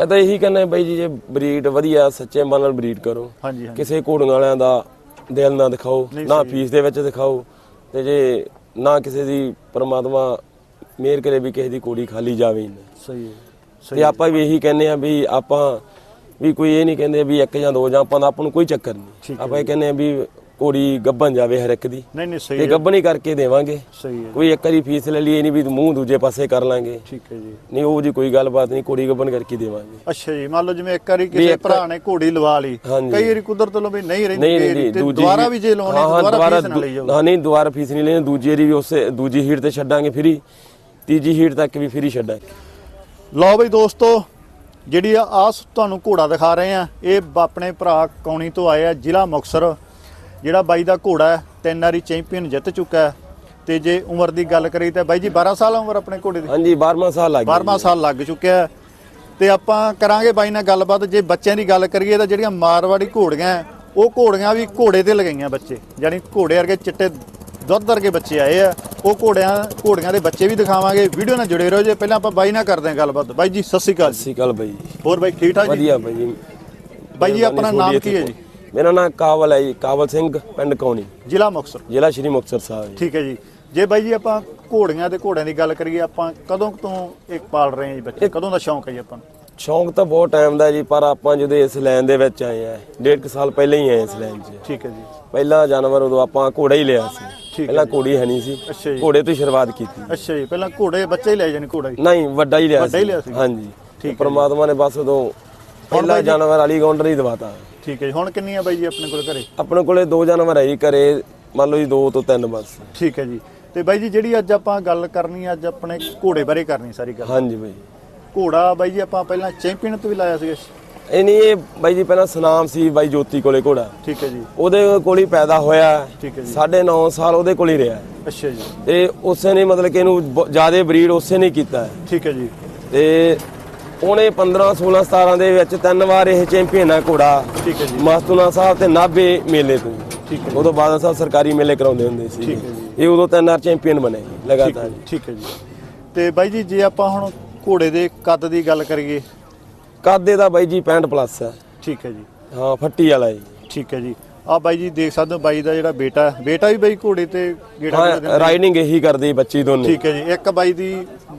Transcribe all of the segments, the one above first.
ਇਹ ਤਾਂ ਇਹੀ ਕਹਿੰਦੇ ਬਾਈ ਜੀ ਜੇ ਬਰੀਡ ਵਧੀਆ ਸੱਚੇ ਮਨ ਨਾਲ ਬਰੀਡ ਕਰੋ। ਹਾਂਜੀ ਹਾਂਜੀ। ਕਿਸੇ ਘੋੜੀਆਂ ਵਾਲਿਆਂ ਦਾ ਦਿਲ ਨਾ ਦਿਖਾਓ ਨਾ। ਫੀਸ ਦੇ ਵਿੱਚ ਦਿਖਾਓ। ਤੇ ਜੇ ਨਾ ਕਿਸੇ ਦੀ ਪ੍ਰਮਾਤਮਾ ਮਿਹਰ ਕਰੇ ਵੀ ਕਿਸੇ ਦੀ ਘੋੜੀ ਖਾਲੀ ਜਾਵੇ। ਨਾ ਸਹੀ ਹੈ ਤੇ ਆਪਾਂ ਵੀ ਇਹੀ ਕਹਿੰਦੇ ਆ ਵੀ ਆਪਾਂ ਵੀ ਕੋਈ ਇਹ ਨਹੀਂ ਕਹਿੰਦੇ ਵੀ ਇੱਕ ਜਾਂ ਦੋ ਜਾਂ ਆਪਾਂ ਦਾ ਆਪਾਂ ਨੂੰ ਕੋਈ ਚੱਕਰ ਨਹੀਂ। ਆਪਾਂ ਇਹ ਕਹਿੰਦੇ ਆ ਵੀ ਘੋੜੀ ਗੱਭਣ ਜਾਵੇ ਹਰ ਇੱਕ ਦੀ। ਨਹੀਂ ਨਹੀਂ ਸਹੀ ਤੇ ਹੈ। ਗੱਭਣ ਹੀ ਕਰਕੇ ਦੇਵਾਂਗੇ। ਸਹੀ ਹੈ ਕੋਈ ਇੱਕ ਵਾਰੀ ਫੀਸ ਲੈ ਲਈ ਇਹ ਨਹੀਂ ਵੀ ਮੂੰਹ ਦੂਜੇ ਪਾਸੇ ਕਰ ਲਾਂਗੇ। ਠੀਕ ਹੈ ਜੀ। ਨਹੀਂ ਉਹ ਜੀ ਕੋਈ ਗੱਲਬਾਤ ਨਹੀਂ ਘੋੜੀ ਗੱਭਣ ਕਰਕੇ ਦੇਵਾਂਗੇ। ਅੱਛਾ ਜੀ ਮੰਨ ਲਓ ਜਿਵੇਂ ਇੱਕ ਵਾਰੀ ਕਿਸੇ ਭਰਾ ਨੇ ਘੋੜੀ ਲਵਾ ਲਈ। ਕਈ ਵਾਰੀ ਕੁਦਰਤ ਵੱਲੋਂ ਵੀ ਨਹੀਂ ਰਹਿੰਦੀ ਤੇ ਦੁਬਾਰਾ ਵੀ ਜੇ ਲਾਉਣੇ ਹਾਂ, ਹਾਂ, ਦੁਬਾਰਾ ਫੀਸ ਨਾ ਲਈ ਜਾਓ ਹਾਂ ਨਹੀਂ ਦੁਬਾਰਾ ਫੀਸ ਨਹੀਂ ਲੈਣੀ ਦੂਜੀ ਵਾਰੀ ਵੀ ਉਸੇ ਦੂਜੀ ਹੀਟ ਤੇ ਛੱਡਾਂਗੇ ਫਰੀ। ਤੀਜੀ ਹੀਟ ਤੱਕ ਵੀ ਫਰੀ ਛੱਡਾਂਗੇ। ਲਓ ਬਈ ਦੋਸਤੋ ਜਿਹੜੀ ਆ ਆਸ ਤੁਹਾਨੂੰ ਘੋੜਾ ਦਿਖਾ ਰਹੇ ਆ ਇਹ ਆਪਣੇ ਭਰਾ ਕੌਣੀ ਤੋਂ ਆਏ ਆ ਜ਼ਿਲ੍ਹਾ ਮੁਕਤਸਰ। ਜਿਹੜਾ ਬਾਈ ਦਾ ਘੋੜਾ ਹੈ ਤਿੰਨ ਵਾਰੀ ਚੈਂਪੀਅਨ ਜਿੱਤ ਚੁੱਕਾ ਹੈ। ਤੇ ਜੇ ਉਮਰ ਦੀ ਗੱਲ ਕਰੀ ਤਾਂ ਬਾਈ ਜੀ 12 ਸਾਲ ਉਮਰ ਆਪਣੇ ਘੋੜੇ ਦੀ? ਹਾਂਜੀ 12ਵਾਂ ਸਾਲ ਲੱਗ ਗਿਆ 12ਵਾਂ ਸਾਲ ਲੱਗ ਚੁੱਕਿਆ ਹੈ। ਤੇ ਆਪਾਂ ਕਰਾਂਗੇ ਬਾਈ ਨਾਲ ਗੱਲਬਾਤ। ਜੇ ਬੱਚਿਆਂ ਦੀ ਗੱਲ ਕਰੀਏ ਤਾਂ ਜਿਹੜੀਆਂ ਮਾਰਵਾੜੀ ਘੋੜੀਆਂ ਉਹ ਘੋੜੀਆਂ ਵੀ ਘੋੜੇ ਤੇ ਲਗਾਈਆਂ ਬੱਚੇ। ਯਾਨੀ ਘੋੜੇ ਵਰਗੇ ਚਿੱਟੇ ਦੁੱਧ ਵਰਗੇ ਬੱਚੇ ਆਏ ਆ। ਉਹ ਘੋੜਿਆਂ ਘੋੜੀਆਂ ਦੇ ਬੱਚੇ ਵੀ ਦਿਖਾਵਾਂਗੇ। ਵੀਡੀਓ ਨਾਲ ਜੁੜੇ ਰਹੋ ਜੇ। ਪਹਿਲਾਂ ਆਪਾਂ ਬਾਈ ਨਾਲ ਕਰਦੇ ਹਾਂ ਗੱਲਬਾਤ। ਬਾਈ ਜੀ ਸਤਿ ਸ਼੍ਰੀ ਅਕਾਲ ਸਤਿ ਸ਼੍ਰੀ ਅਕਾਲ ਬਾਈ ਹੋਰ ਬਾਈ ਠੀਕ ਠਾਕ ਜੀ? ਵਧੀਆ ਬਾਈ ਜੀ। ਬਾਈ ਜੀ ਆਪਣਾ ਨਾਮ ਕੀ ਹੈ ਜੀ? ਮੇਰਾ ਨਾਮ ਕਾਵਲ ਹੈ ਜੀ ਕਾਵਲ ਸਿੰਘ ਪਿੰਡ ਕੌਣੀ। ਜ਼ਿਲ੍ਹਾ ਮੁਕਤਸਰ। ਜ਼ਿਲ੍ਹਾ ਸ਼੍ਰੀ ਮੁਕਤਸਰ ਸਾਹਿਬ ਜੀ। ਠੀਕ ਹੈ ਜੀ। ਜੇ ਬਾਈ ਜੀ ਆਪਾਂ ਘੋੜੀਆਂ ਤੇ ਘੋੜਿਆਂ ਦੀ ਗੱਲ ਕਰੀਏ ਆਪਾਂ ਕਦੋਂ ਤੋਂ ਇੱਕ ਪਾਲ ਰਹੇ ਹਾਂ ਜੀ ਬੱਚੇ? ਕਦੋਂ ਦਾ ਸ਼ੌਂਕ ਹੈ ਜੀ ਆਪਾਂ ਨੂੰ? ਸ਼ੌਂਕ ਤਾਂ ਬਹੁਤ ਟਾਈਮ ਦਾ ਜੀ ਪਰ ਆਪਾਂ ਜਦੋਂ ਇਸ ਲਾਈਨ ਦੇ ਵਿੱਚ ਆਏ ਆ ਡੇਢ ਕੁ ਸਾਲ ਪਹਿਲਾਂ ਹੀ ਆਏ ਇਸ ਲਾਈਨ 'ਚ। ਠੀਕ ਹੈ ਜੀ। ਪਹਿਲਾ ਜਾਨਵਰ ਉਦੋਂ ਆਪਾਂ ਘੋੜਾ ਹੀ ਲਿਆ ਸੀ। ਹੈ ਪਹਿਲਾਂ ਘੋੜੀ ਹੈ ਨਹੀਂ ਸੀ। ਘੋੜੇ ਤੋਂ ਹੀ ਸ਼ੁਰੂਆਤ ਕੀਤੀ। ਅੱਛਾ ਜੀ। ਪਹਿਲਾਂ ਘੋੜੇ ਬੱਚੇ ਹੀ ਲੈ ਜਾਣੇ ਘੋੜਾ ਜੀ ਨਹੀਂ ਵੱਡਾ ਹੀ ਲਿਆ ਵੱਡਾ ਹੀ ਲਿਆ ਸੀ। ਹਾਂਜੀ। ਠੀਕ ਹੈ ਪਰਮਾਤਮਾ ਨੇ ਬਸ ਉਦੋਂ ਪਹਿਲਾ ਜਾਨਵਰ ਵਾਲੀ ਗੌਂਡਰ ਹੀ ਦਵਾਤਾ। ਠੀਕ ਹੈ ਜੀ। ਹੁਣ ਕਿੰਨੀਆਂ ਬਾਈ ਜੀ ਆਪਣੇ ਕੋਲ ਘਰੇ? ਆਪਣੇ ਕੋਲੇ ਦੋ ਜਾਨਵਰ ਹੈ ਜੀ ਘਰੇ ਮੰਨ ਲਓ ਜੀ ਦੋ ਤੋਂ ਤਿੰਨ ਬਸ। ਠੀਕ ਹੈ ਜੀ। ਤੇ ਬਾਈ ਜੀ ਜਿਹੜੀ ਅੱਜ ਆਪਾਂ ਗੱਲ ਕਰਨੀ ਅੱਜ ਆਪਣੇ ਘੋੜੇ ਬਾਰੇ ਕਰਨੀ ਸਾਰੀ ਗੱਲ। ਹਾਂਜੀ ਬਾਈ। ਘੋੜਾ ਬਾਈ ਜੀ ਆਪਾਂ ਪਹਿਲਾਂ ਚੈਂਪੀਅਨ ਤੋਂ ਵੀ ਲਾਇਆ ਸੀ ਇਹ ਨਹੀਂ ਇਹ ਬਾਈ ਜੀ ਪਹਿਲਾਂ ਸਨਾਮ ਸੀ ਬਾਈ ਜੋਤੀ ਕੋਲੇ ਘੋੜਾ। ਠੀਕ ਹੈ ਜੀ। ਉਹਦੇ ਕੋਲ ਹੀ ਪੈਦਾ ਹੋਇਆ। ਠੀਕ ਹੈ ਜੀ। ਸਾਢੇ 9 ਸਾਲ ਉਹਦੇ ਕੋਲ ਹੀ ਰਿਹਾ। ਅੱਛਾ ਜੀ। ਤੇ ਉਸੇ ਨੇ ਮਤਲਬ ਕਿ ਇਹਨੂੰ ਜ਼ਿਆਦਾ ਬਰੀਡ ਉਸੇ ਨੇ ਕੀਤਾ। ਠੀਕ ਹੈ ਜੀ। ਤੇ ਉਹਨੇ 15 16 17 ਦੇ ਵਿੱਚ ਤਿੰਨ ਵਾਰ ਇਹ ਚੈਂਪੀਅਨ ਹੈ ਘੋੜਾ। ਠੀਕ ਹੈ ਜੀ। ਮਸਤੂਨਾ ਸਾਹਿਬ ਤੇ ਨਾਭੇ ਮੇਲੇ ਤੋਂ। ਠੀਕ ਹੈ ਉਦੋਂ ਬਾਦਲ ਸਾਹਿਬ ਸਰਕਾਰੀ ਮੇਲੇ ਕਰਾਉਂਦੇ ਹੁੰਦੇ ਸੀ। ਠੀਕ ਹੈ ਜੀ। ਇਹ ਉਦੋਂ ਤਿੰਨ ਵਾਰ ਚੈਂਪੀਅਨ ਬਣੇ ਲਗਾਤਾਰ। ਠੀਕ ਹੈ ਜੀ ਤੇ ਬਾਈ ਜੀ ਜੇ ਆਪਾਂ ਹੁਣ ਘੋੜੇ ਦੇ ਕੱਦ ਦੀ ਗੱਲ ਕਰੀਏ। ਕਾਦੇ ਦਾ ਬਾਈ ਜੀ 65 ਪਲੱਸ ਹੈ। ਠੀਕ ਹੈ ਜੀ। ਹਾਂ ਫੱਟੀ ਵਾਲਾ ਜੀ ਠੀਕ ਹੈ ਜੀ। ਆ ਬਾਈ ਜੀ ਦੇਖ ਸਕਦੇ ਹੋ ਬਾਈ ਦਾ ਜਿਹੜਾ ਬੇਟਾ ਬੇਟਾ ਵੀ ਬਾਈ ਘੋੜੇ ਤੇ ਗੇੜਾ ਦਿੰਦਾ ਰਾਈਡਿੰਗ ਇਹੀ ਕਰਦੀ ਬੱਚੀ ਦੋਨੇ। ਠੀਕ ਹੈ ਜੀ। ਇੱਕ ਬਾਈ ਦੀ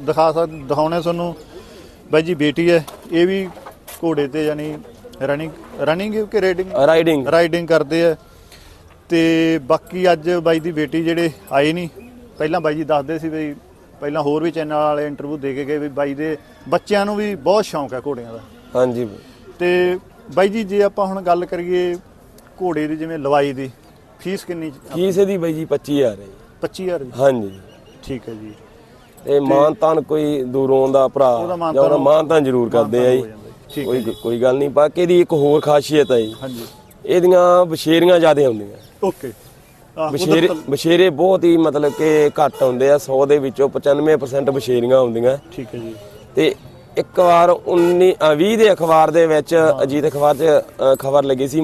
ਦਿਖਾ ਸਕ ਦਿਖਾਉਣੇ ਤੁਹਾਨੂੰ। ਬਾਈ ਜੀ ਬੇਟੀ ਹੈ ਇਹ ਵੀ ਘੋੜੇ ਤੇ ਯਾਨੀ ਰਨਿੰਗ ਰਨਿੰਗ ਕਿ ਰੇਡਿੰਗ ਰਾਈਡਿੰਗ ਰਾਈਡਿੰਗ ਕਰਦੇ ਆ। ਤੇ ਬਾਕੀ ਅੱਜ ਬਾਈ ਦੀ ਬੇਟੀ ਜਿਹੜੇ ਆਏ ਨਹੀਂ ਪਹਿਲਾਂ ਬਾਈ ਜੀ ਦੱਸਦੇ ਸੀ ਵੀ ਪਹਿਲਾਂ ਹੋਰ ਵੀ ਚੈਨਲ ਵਾਲੇ ਇੰਟਰਵਿਊ ਦੇ ਕੇ ਗਏ ਵੀ ਬਾਈ ਦੇ ਬੱਚਿਆਂ ਨੂੰ ਵੀ ਬਹੁਤ ਸ਼ੌਂਕ ਹੈ ਘੋੜਿਆਂ ਦਾ। ਹਾਂਜੀ। ਤੇ ਬਾਈ ਜੀ ਜੇ ਆਪਾਂ ਹੁਣ ਗੱਲ ਕਰੀਏ ਘੋੜੇ ਦੀ ਜਿਵੇਂ ਲਵਾਈ ਦੀ ਫੀਸ ਕਿੰਨੀ? ਫੀਸ ਇਹਦੀ ਬਾਈ ਜੀ 25000 ਹੈ ਜੀ। 25000 ਦੀ? ਹਾਂਜੀ। ਠੀਕ ਹੈ ਜੀ। ਤੇ ਮਾਨ ਤਾਨ ਕੋਈ ਦੂਰੋਂ ਦਾ ਭਰਾ ਜਾਂ ਉਹਦਾ ਮਾਨ ਤਾਨ ਜ਼ਰੂਰ ਕਰਦੇ ਆ ਜੀ। ਕੋਈ ਕੋਈ ਗੱਲ ਨਹੀਂ ਬਾਕੀ ਇਹਦੀ ਇੱਕ ਹੋਰ ਖਾਸੀਅਤ ਹੈ ਜੀ। ਹਾਂਜੀ। ਇਹਦੀਆਂ ਬਸ਼ੇਰੀਆਂ ਜ਼ਿਆਦਾ ਹੁੰਦੀਆਂ। ਓਕੇ। ਬਸ਼ੇਰੇ ਬਸ਼ੇਰੇ ਬਹੁਤ ਹੀ ਮਤਲਬ ਕਿ ਘੱਟ ਹੁੰਦੇ ਆ 100 ਦੇ ਵਿੱਚੋਂ 95% ਬਸ਼ੇਰੀਆਂ ਹੁੰਦੀਆਂ। ਠੀਕ ਹੈ ਜੀ। ਤੇ ਇੱਕ ਵਾਰ 19 ਅ, 20 ਦੇ ਅਖਬਾਰ ਦੇ ਵਿੱਚ ਅਜੀਤ ਅਖਬਾਰ 'ਚ ਖਬਰ ਲੱਗੀ ਸੀ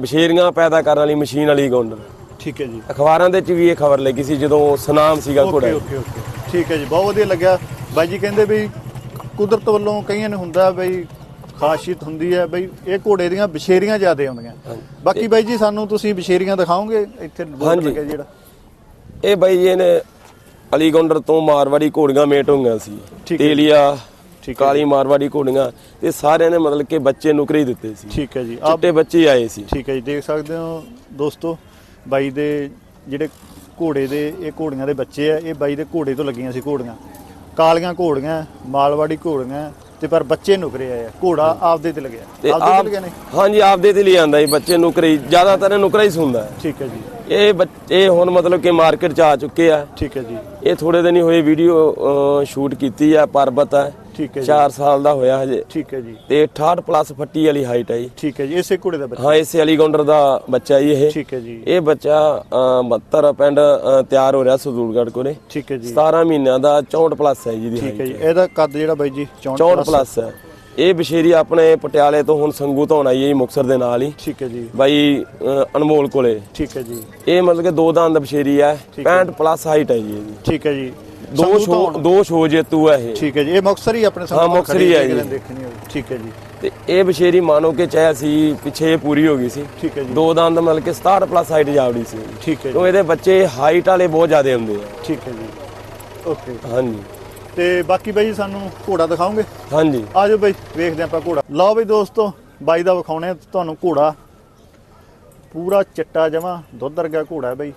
ਬਸ਼ੇਰੀਆਂ ਪੈਦਾ ਕਰਨ ਵਾਲੀ ਮਸ਼ੀਨ ਵਾਲੀ ਗੌਂਡਰ ਠੀਕ ਹੈ ਜੀ। ਅਖਬਾਰਾਂ ਦੇ ਵਿੱਚ ਵੀ ਇਹ ਖਬਰ ਲੱਗੀ ਸੀ ਜਦੋਂ ਸਨਾਮ ਸੀਗਾ ਓਕੇ ਘੋੜਾ। Okay okay. ਠੀਕ ਹੈ ਜੀ ਬਹੁਤ ਵਧੀਆ ਲੱਗਿਆ। ਬਾਈ ਜੀ ਕਹਿੰਦੇ ਵੀ ਕੁਦਰਤ ਵੱਲੋਂ ਕਈਆਂ ਨੂੰ ਹੁੰਦਾ ਬਈ ਖਾਸੀਅਤ ਹੁੰਦੀ ਹੈ ਬਈ ਇਹ ਘੋੜੇ ਦੀਆਂ ਬਸ਼ੇਰੀਆਂ ਜ਼ਿਆਦਾ ਆਉਂਦੀਆਂ। ਬਾਕੀ ਬਾਈ ਜੀ ਸਾਨੂੰ ਤੁਸੀਂ ਬਸ਼ੇਰੀਆਂ ਦਿਖਾਓਗੇ ਇੱਥੇ ਹਾਂਜੀ। ਲੱਗਿਆ ਜਿਹੜਾ। ਇਹ ਬਾਈ ਜੀ ਨੇ ਅਲੀ ਗੌਂਡਰ ਤੋਂ ਮਾਰਵਾੜੀ ਘੋੜੀਆਂ ਮੇਟ ਹੋਈਆਂ ਸੀ। ਤੇਲੀਆ ਕਾਲੀ ਮਾਰਵਾੜੀ ਘੋੜੀਆਂ ਤੇ ਸਾਰਿਆਂ ਨੇ ਮਤਲਬ ਕਿ ਬੱਚੇ ਨੁਕਰੇ ਦਿੱਤੇ ਸੀ। ਠੀਕ ਹੈ ਜੀ। ਚਿੱਟੇ ਬੱਚੇ ਆਏ ਸੀ। ਠੀਕ ਹੈ ਜੀ ਦੇਖ ਸਕਦੇ ਹੋ ਦੋਸਤੋ ਬਾਈ ਦੇ ਜਿਹੜੇ ਘੋੜੇ ਦੇ ਇਹ ਘੋੜੀਆਂ ਦੇ ਬੱਚੇ ਆ ਇਹ ਬਾਈ ਦੇ ਘੋੜੇ ਤੋਂ ਲੱਗੀਆਂ ਸੀ ਘੋੜੀਆਂ। ਕਾਲੀਆਂ ਘੋੜੀਆਂ ਮਾਲਵਾੜੀ ਘੋੜੀਆਂ ਤੇ ਪਰ ਬੱਚੇ ਨੁਕਰੇ ਆਏ ਆ ਘੋੜਾ ਆਪਦੇ ਤੇ ਲੱਗਿਆ। ਆਪਦੇ ਤੇ ਲੱਗਿਆ ਨੇ? ਹਾਂਜੀ ਆਪਦੇ ਤੇ ਲਈ ਆਂਦਾ ਜੀ ਬੱਚੇ ਨੁਕਰੇ ਜ਼ਿਆਦਾਤਰ ਇਹ ਨੁਕਰਾ ਹੀ ਸੁਣਦਾ ਹੈ। ਠੀਕ ਹੈ ਜੀ। ਇਹ ਬੱਚੇ ਹੁਣ ਮਤਲਬ ਕਿ ਮਾਰਕੀਟ 'ਚ ਆ ਚੁੱਕੇ ਆ। ਠੀਕ ਹੈ ਜੀ। ਇਹ ਥੋੜੇ ਦਿਨ ਹੀ ਹੋਏ ਵੀਡੀਓ ਸ਼ੂਟ ਕੀਤੀ ਆ ਪਰਬਤ ਆ ਠੀਕ ਹੈ ਜੀ 4 ਸਾਲ ਦਾ ਹੋਇਆ ਹਜੇ ਠੀਕ ਹੈ ਜੀ ਤੇ 68 ਪਲੱਸ ਫੱਟੀ ਵਾਲੀ ਹਾਈਟ ਹੈ ਜੀ ਠੀਕ ਹੈ ਜੀ ਇਸੇ ਘੋੜੇ ਦਾ ਬੱਚਾ ਹਾਂ ਇਸੇ ਅਲੀ ਗੌਂਡਰ ਦਾ ਬੱਚਾ ਜੀ ਇਹ ਠੀਕ ਹੈ ਜੀ ਇਹ ਬੱਚਾ ਅ, 72 ਪਿੰਡ ਤਿਆਰ ਹੋ ਰਿਹਾ ਸਦੂਲਗੜ੍ਹ ਕੋਲੇ ਠੀਕ ਹੈ ਜੀ 17 ਮਹੀਨਿਆਂ ਦਾ 64 ਪਲੱਸ ਹੈ ਜੀ ਦੀ ਠੀਕ ਹੈ ਜੀ ਇਹਦਾ ਕੱਦ ਜਿਹੜਾ ਬਾਈ ਜੀ 64 64 ਪਲੱਸ ਹੈ ਇਹ ਬਸ਼ੇਰੀ ਆਪਣੇ ਪਟਿਆਲੇ ਤੋਂ ਹੁਣ ਸੰਗੂ ਤੋਂ ਆਈ ਹੈ ਜੀ ਮੁਕਸਰ ਦੇ ਨਾਲ ਹੀ ਠੀਕ ਹੈ ਜੀ ਬਾਈ ਅਨਮੋਲ ਕੋਲੇ ਠੀਕ ਹੈ ਜੀ ਇਹ ਮਤਲਬ ਕਿ ਦੋ ਦੰਦ ਬਸ਼ੇਰੀ ਹੈ 65 ਪਲੱਸ ਹਾਈਟ ਹੈ ਜੀ ਠੀਕ ਹੈ ਜੀ ਦੋ ਸੰਧੂ ਸ਼ੋ ਧੌਣ। ਦੋ ਸ਼ੋ ਜੇਤੂ ਹੈ ਇਹ। ਠੀਕ ਹੈ ਜੀ ਇਹ ਮੁਕਤਸਰ ਹੀ ਆਪਣੇ ਹਾਂ, ਮੁਕਤਸਰ ਹੀ ਹੈ ਜੀ। ਦੇਖਣੀ ਹੋਵੇ। ਠੀਕ ਹੈ ਜੀ। ਤੇ ਇਹ ਬਸ਼ੇਰੀ ਮਾਨੋ ਕਿ ਚਾਹੇ ਸੀ ਪਿੱਛੇ ਪੂਰੀ ਹੋ ਗਈ ਸੀ। ਠੀਕ ਹੈ ਜੀ। ਦੋ ਦੰਦ ਮਤਲਬ ਕਿ 67 ਪਲੱਸ ਹਾਈਟ ਜਾਵੜੀ ਸੀ। ਠੀਕ ਹੈ ਜੀ। ਇਹਦੇ ਬੱਚੇ ਹਾਈਟ ਵਾਲੇ ਬਹੁਤ ਜ਼ਿਆਦੇ ਹੁੰਦੇ ਆ। ਠੀਕ ਹੈ ਜੀ। ਓਕੇ। ਹਾਂਜੀ। ਤੇ ਬਾਕੀ ਬਾਈ ਸਾਨੂੰ ਘੋੜਾ ਦਿਖਾਓਗੇ? ਹਾਂਜੀ। ਆਜੋ ਬਾਈ ਵੇਖਦੇ ਆਪਾਂ ਘੋੜਾ। ਲਓ ਬਈ ਦੋਸਤੋ ਬਾਈ ਦਾ ਵਿਖਾਉਣੇ ਆ ਤੁਹਾਨੂੰ ਘੋੜਾ। ਪੂਰਾ ਚਿੱਟਾ ਜਮਾ ਦੁੱਧ ਵਰਗਾ ਘੋੜਾ ਹੈ ਬਾਈ।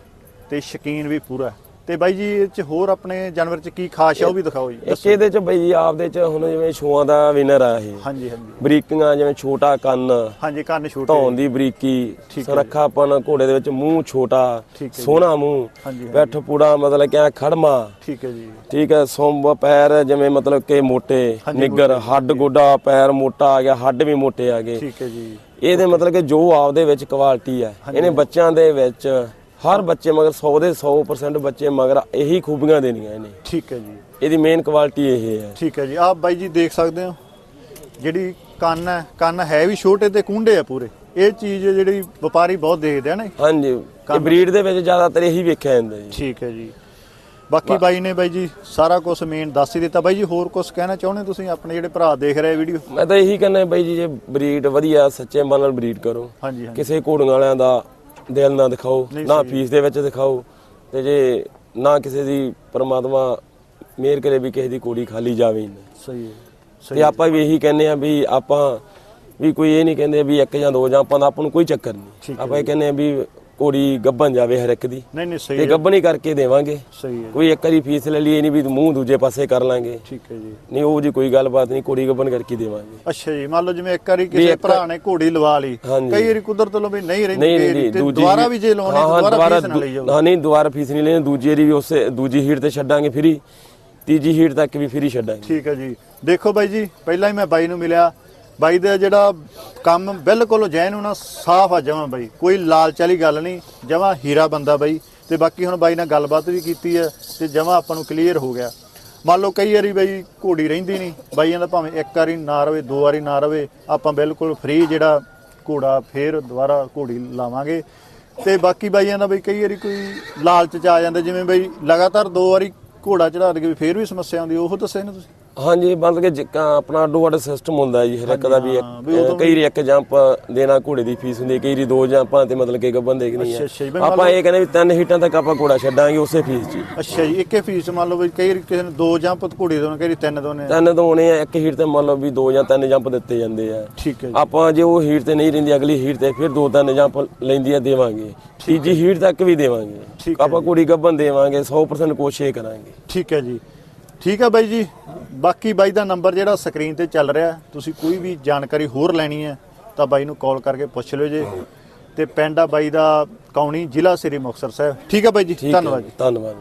ਤੇ ਸ਼ਕੀਨ ਵੀ ਪੂਰਾ ਹੈ। ਤੇ ਬਾਈ ਜੀ ਇਹ ਚ ਹੋਰ ਆਪਣੇ ਜਾਨਵਰ ਚ ਕੀ ਖਾਸ ਆ ਉਹ ਵੀ ਦਿਖਾਓ ਜੀ ਇੱਕ ਇਹਦੇ ਚ ਬਈ ਆਪਦੇ ਚ ਹੁਣ ਜਿਵੇਂ ਛੂਆਂ ਦਾ ਵਿਨਰ ਆ ਇਹ। ਹਾਂਜੀ ਹਾਂਜੀ। ਬਰੀਕੀਆਂ ਜਿਵੇਂ ਛੋਟਾ ਕੰਨ ਹਾਂਜੀ ਕੰਨ ਛੋਟੇ। ਧੌਣ ਦੀ ਬਰੀਕੀ। ਸੁਰੱਖਾਪਨ ਘੋੜੇ ਦੇ ਵਿੱਚ ਮੂੰਹ ਛੋਟਾ ਜੀ। ਸੋਹਣਾ ਮੂੰਹ। ਪੈਠ ਪੂੜਾ ਮਤਲਬ ਕਿ ਖੜਮਾ। ਠੀਕ ਹੈ ਜੀ। ਠੀਕ ਹੈ ਸੁੰਬ ਪੈਰ ਜਿਵੇਂ ਮਤਲਬ ਕਿ ਮੋਟੇ ਨਿੱਗਰ ਹੱਡ ਗੋਡਾ ਪੈਰ ਮੋਟਾ ਆ ਗਿਆ ਹੱਡ ਵੀ ਮੋਟੇ ਆ ਗਏ। ਠੀਕ ਹੈ ਜੀ। ਇਹਦੇ ਮਤਲਬ ਕਿ ਜੋ ਆਪਦੇ ਵਿੱਚ ਕੁਆਲਿਟੀ ਹੈ ਇਹਨੇ ਬੱਚਿਆਂ ਦੇ ਵਿੱਚ ਹਰ ਬੱਚੇ ਮਗਰ 100 ਦੇ 100% ਬੱਚੇ ਮਗਰ ਇਹੀ ਖੂਬੀਆਂ ਦੇਣੀਆਂ ਇਹਨੇ। ਠੀਕ ਹੈ ਜੀ। ਇਹਦੀ ਮੇਨ ਕੁਆਲਿਟੀ ਇਹ ਹੈ। ਠੀਕ ਹੈ ਜੀ। ਆਪ ਬਾਈ ਜੀ ਦੇਖ ਸਕਦੇ ਹੋ। ਜਿਹੜੀ ਕੰਨ ਹੈ ਕੰਨ ਹੈ ਵੀ ਛੋਟੇ ਤੇ ਕੁੰਡੇ ਆ ਪੂਰੇ। ਇਹ ਚੀਜ਼ ਜਿਹੜੀ ਵਪਾਰੀ ਬਹੁਤ ਦੇਖਦੇ ਆ ਨਾ ਹਾਂਜੀ। ਇਹ ਬਰੀਡ ਦੇ ਵਿੱਚ ਜ਼ਿਆਦਾਤਰ ਇਹੀ ਵੇਖਿਆ ਜਾਂਦਾ ਜੀ। ਠੀਕ ਹੈ ਜੀ। ਬਾਕੀ ਬਾਈ ਨੇ ਬਾਈ ਜੀ ਸਾਰਾ ਕੁਝ ਮੇਨ ਦੱਸ ਹੀ ਦਿੱਤਾ। ਬਾਈ ਜੀ ਹੋਰ ਕੁਝ ਕਹਿਣਾ ਚਾਹੁੰਦੇ ਤੁਸੀਂ? ਆਪਣੇ ਜਿਹੜੇ ਭਰਾ ਦੇਖ ਰਹੇ ਵੀਡੀਓ ਮੈਂ ਤਾਂ ਇਹੀ ਕਹਿੰਦਾ ਬਾਈ ਜੀ ਜੇ ਬਰੀਡ ਵਧੀਆ ਸੱਚੇ ਮਨ ਨਾਲ ਬਰੀਡ ਕਰੋ। ਹਾਂਜੀ। ਕਿਸੇ ਘੋੜੀਆਂ ਵਾਲਿਆਂ ਦਾ ਦਿਲ ਨਾ ਦਿਖਾਓ ਨਾ। ਫੀਸ ਦੇ ਵਿੱਚ ਦਿਖਾਓ। ਤੇ ਜੇ ਨਾ ਕਿਸੇ ਦੀ ਪਰਮਾਤਮਾ ਮਿਹਰ ਕਰੇ ਵੀ ਕਿਸੇ ਦੀ ਕੋੜੀ ਖਾਲੀ ਜਾਵੇ ਨਾ ਸਹੀ ਹੈ ਤੇ ਆਪਾਂ ਵੀ ਇਹੀ ਕਹਿੰਦੇ ਆ ਵੀ ਆਪਾਂ ਵੀ ਕੋਈ ਇਹ ਨਹੀਂ ਕਹਿੰਦੇ ਵੀ ਇੱਕ ਜਾਂ ਦੋ ਜਾਂ ਆਪਾਂ ਦਾ ਆਪਾਂ ਨੂੰ ਕੋਈ ਚੱਕਰ ਨਹੀਂ। ਆਪਾਂ ਇਹ ਕਹਿੰਦੇ ਆ ਵੀ ਕੋੜੀ ਗੱਭਣ ਜਾਵੇ ਹਰ ਇੱਕ ਦੀ। ਨਹੀਂ ਨਹੀਂ ਸਹੀ ਤੇ ਹੈ। ਗੱਭਣ ਹੀ ਕਰਕੇ ਦੇਵਾਂਗੇ। ਸਹੀ ਹੈ ਕੋਈ ਇੱਕ ਵਾਰੀ ਫੀਸ ਲੈ ਲਈ ਇਹ ਨਹੀਂ ਵੀ ਮੂੰਹ ਦੂਜੇ ਪਾਸੇ ਕਰ ਲਾਂਗੇ। ਠੀਕ ਹੈ ਜੀ। ਨਹੀਂ ਉਹ ਜੀ ਕੋਈ ਗੱਲਬਾਤ ਨਹੀਂ ਕੋੜੀ ਗੱਭਣ ਕਰਕੇ ਦੇਵਾਂਗੇ। ਅੱਛਾ ਜੀ ਮੰਨ ਲਓ ਜਿਵੇਂ ਇੱਕ ਵਾਰੀ ਕਿਸੇ ਇੱਕ- ਭਰਾ ਨੇ ਘੋੜੀ ਲਵਾ ਲਈ ਹਾਂਜੀ। ਕਈ ਵਾਰੀ ਕੁਦਰਤ ਵੱਲੋਂ ਵੀ ਨਹੀਂ ਰਹਿੰਦੀ ਨਹੀਂ ਨਹੀਂ ਦੀ, ਤੇ ਦੂਜੀ ਦੁਬਾਰਾ ਵੀ ਜੇ ਲਾਉਣੀ ਹਾਂ, ਹਾਂ, ਦੁਬਾਰਾ ਫੀਸ ਨਾ ਲਈ ਜਾਓ। ਹਾਂ ਨਹੀਂ ਦੁਬਾਰਾ ਫੀਸ ਨਹੀਂ ਲੈਣੀ ਦੂਜੀ ਵਾਰੀ ਵੀ ਉਸੇ ਦੂਜੀ ਹੀਟ ਤੇ ਛੱਡਾਂਗੇ ਫਰੀ। ਤੀਜੀ ਹੀਟ ਤੱਕ ਵੀ ਫਰੀ ਛੱਡਾਂਗੇ। ਠੀਕ ਹੈ ਜੀ। ਦੇਖੋ ਬਾਈ ਜੀ ਪਹਿਲਾਂ ਹੀ ਮੈਂ ਬਾਈ ਨੂੰ ਮਿਲਿਆ ਬਾਈ ਦਾ ਜਿਹੜਾ ਕੰਮ ਬਿਲਕੁਲ ਜੈਨ ਨਾ ਸਾਫ਼ ਆ ਜਮਾਂ ਬਾਈ। ਕੋਈ ਲਾਲਚ ਵਾਲੀ ਗੱਲ ਨਹੀਂ, ਜਮਾਂ ਹੀਰਾ ਬੰਦਾ ਬਾਈ। ਤੇ ਬਾਕੀ ਹੁਣ ਬਾਈ ਨਾਲ ਗੱਲਬਾਤ ਵੀ ਕੀਤੀ ਹੈ ਤੇ ਜਮਾਂ ਆਪਾਂ ਨੂੰ ਕਲੀਅਰ ਹੋ ਗਿਆ। ਮੰਨ ਲਓ ਕਈ ਵਾਰੀ ਬਾਈ ਘੋੜੀ ਰਹਿੰਦੀ ਨਹੀਂ ਬਾਈਆਂ ਦਾ ਭਾਵੇਂ ਇੱਕ ਵਾਰੀ ਨਾ ਰਵੇ, ਦੋ ਵਾਰੀ ਨਾ ਰਵੇ, ਆਪਾਂ ਬਿਲਕੁਲ ਫ੍ਰੀ ਜਿਹੜਾ ਘੋੜਾ ਫੇਰ ਦੁਬਾਰਾ ਘੋੜੀ ਲਾਵਾਂਗੇ। ਤੇ ਬਾਕੀ ਬਾਈਆਂ ਦਾ ਬਈ ਕਈ ਵਾਰੀ ਕੋਈ ਲਾਲਚ ਚ ਆ ਜਾਂਦਾ, ਜਿਵੇਂ ਬਈ ਲਗਾਤਾਰ ਦੋ ਵਾਰੀ ਘੋੜਾ ਚੜਾ ਦੇ ਵੀ ਫੇਰ ਵੀ ਸਮੱਸਿਆ ਆਉਂਦੀ, ਉਹ ਦੱਸਿਆ ਨਾ ਤੁਸੀਂ? ਹਾਂਜੀ ਮਤਲਬ ਕਿ ਜਿੱਕਾ ਆਪਣਾ ਅੱਡ ਸਿਸਟਮ ਹੁੰਦਾ ਜੀ ਹਰ ਇੱਕ ਦਾ ਵੀ ਕਈ ਵਾਰੀ ਇੱਕ ਜੰਪ ਦੇਣਾ ਘੋੜੇ ਦੀ ਫੀਸ ਹੁੰਦੀ ਹੈ, ਕਈ ਵਾਰੀ ਦੋ ਜੰਪਾਂ ਤੇ ਮਤਲਬ ਕਿ ਗੱਬਨ ਦੇਖਣੀ ਅੱਛਾ, ਅੱਛਾ ਜੀ, ਬਈ ਆਪਾਂ ਇਹ ਕਹਿੰਦੇ ਵੀ ਤਿੰਨ ਹੀਟਾਂ ਤੱਕ ਆਪਾਂ ਘੋੜਾ ਛੱਡਾਂਗੇ ਉਸੇ ਫੀਸ 'ਚ ਹੀ। ਅੱਛਾ ਜੀ ਇੱਕੇ ਫੀਸ ਮੰਨ ਲਓ ਵੀ ਕਈ ਵਾਰੀ ਕਿਸੇ ਨੇ ਦੋ ਜੰਪ ਘੋੜੀ ਦੋਨੇ ਕਈ ਵਾਰੀ ਤਿੰਨ ਦੋਨੇ। ਤਿੰਨ ਦੋਣੇ ਆ ਇੱਕ ਹੀਟ ਤੇ ਮੰਨ ਲਓ ਵੀ ਦੋ ਜਾਂ ਤਿੰਨ ਜੰਪ ਦਿੱਤੇ ਜਾਂਦੇ ਆ। ਠੀਕ ਹੈ ਜੀ। ਆਪਾਂ ਜੇ ਉਹ ਹੀਟ ਤੇ ਨਹੀਂ ਰਹਿੰਦੀ ਅਗਲੀ ਹੀਟ ਤੇ ਫਿਰ ਦੋ ਤਿੰਨ ਜੰਪ ਲੈਂਦੀ ਆ ਦੇਵਾਂਗੇ। ਤੀਜੀ ਹੀਟ ਤੱਕ ਵੀ ਦੇਵਾਂਗੇ। ਠੀਕ ਹੈ ਆਪਾਂ ਘੋੜੀ ਗੱਬਨ ਦੇਵਾਂਗੇ 100% ਕੋਸ਼ਿਸ਼ ਕਰਾਂਗੇ। ਠੀਕ ਹੈ ਜੀ। ਠੀਕ ਹੈ ਬਾਈ ਜੀ। ਬਾਕੀ ਬਾਈ ਦਾ ਨੰਬਰ ਜਿਹੜਾ ਸਕਰੀਨ ਤੇ ਚੱਲ ਰਿਹਾ ਤੁਸੀਂ ਕੋਈ ਵੀ ਜਾਣਕਾਰੀ ਹੋਰ ਲੈਣੀ ਹੈ ਤਾਂ ਬਾਈ ਨੂੰ ਕਾਲ ਕਰਕੇ ਪੁੱਛ ਲਿਓ ਜੇ। ਤੇ ਪਿੰਡ ਆ ਬਾਈ ਦਾ ਕੌਣੀ ਜ਼ਿਲ੍ਹਾ ਸ੍ਰੀ ਮੁਕਤਸਰ ਸਾਹਿਬ। ਠੀਕ ਹੈ ਬਾਈ ਜੀ ਧੰਨਵਾਦ ਜੀ। ਧੰਨਵਾਦ।